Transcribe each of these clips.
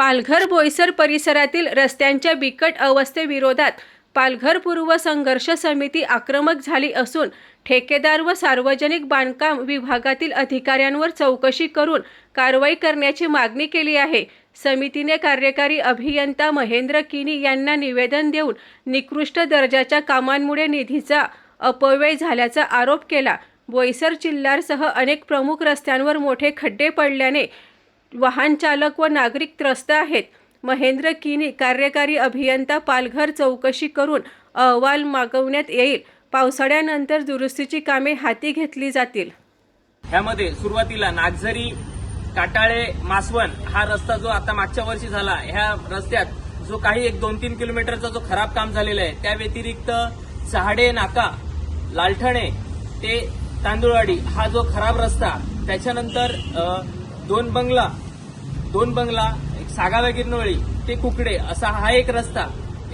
पालघर बोईसर परिसरातील रस्त्यांच्या बिकट अवस्थेविरोधात पालघर पूर्व संघर्ष समिती आक्रमक झाली असून ठेकेदार व सार्वजनिक बांधकाम विभागातील अधिकाऱ्यांवर चौकशी करून कारवाई करण्याची मागणी केली आहे. समितीने कार्यकारी अभियंता महेंद्र किनी यांना निवेदन देऊन निकृष्ट दर्जाच्या कामांमुळे निधीचा अपव्यय झाल्याचा आरोप केला. बोईसर चिल्लारसह अनेक प्रमुख रस्त्यांवर मोठे खड्डे पडल्याने वाहनचालक व नागरिक त्रस्त आहेत. महेंद्र किनी कार्यकारी अभियंता पालघर चौकशी करून अहवाल मागवण्यात येईल. पावसाळ्यानंतर दुरुस्तीची कामे हाती घेतली जातील. ह्यामध्ये सुरुवातीला नागझरी काटाळे मासवण हा रस्ता जो आता मागच्या वर्षी झाला ह्या रस्त्यात जो काही एक दोन तीन किलोमीटरचा जो खराब काम झालेला आहे त्या व्यतिरिक्त सहाडे नाका लालठणे ते तांदुळवाडी हा जो खराब रस्ता त्याच्यानंतर दोन बंगला दोन बंगला एक सागाव्या गिरनोळी ते कुकडे असा हा एक रस्ता.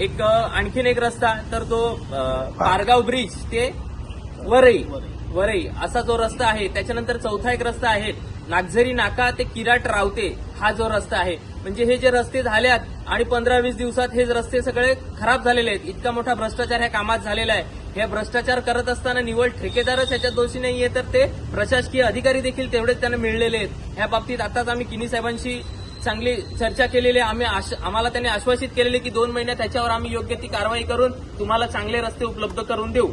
एक आणखीन एक रस्ता तर तो पारगाव ब्रिज ते वरई वरई असा जो रस्ता आहे त्याच्यानंतर चौथा एक रस्ता आहे नागझरी नाका ते किराट रावते हा जो रस्ता आहे. म्हणजे हे जे रस्ते झाल्यात आणि पंधरा वीस दिवसात हे रस्ते सगळे खराब झालेले आहेत. इतका मोठा भ्रष्टाचार ह्या कामात झालेला आहे. हे भ्रष्टाचार करत असताना निवड ठेकेदारच याच्यात दोषी नाहीये तर ते प्रशासकीय अधिकारी देखील तेवढेच त्यांना मिळलेले आहेत. ह्या बाबतीत आताच आम्ही किनी साहेबांशी चांगली चर्चा केलेली आहे. आम्ही आश- आम्हाला त्यांनी आश्वासित केलेले की दोन महिन्यात त्याच्यावर आम्ही योग्य ती कारवाई करून तुम्हाला चांगले रस्ते उपलब्ध करून देऊ.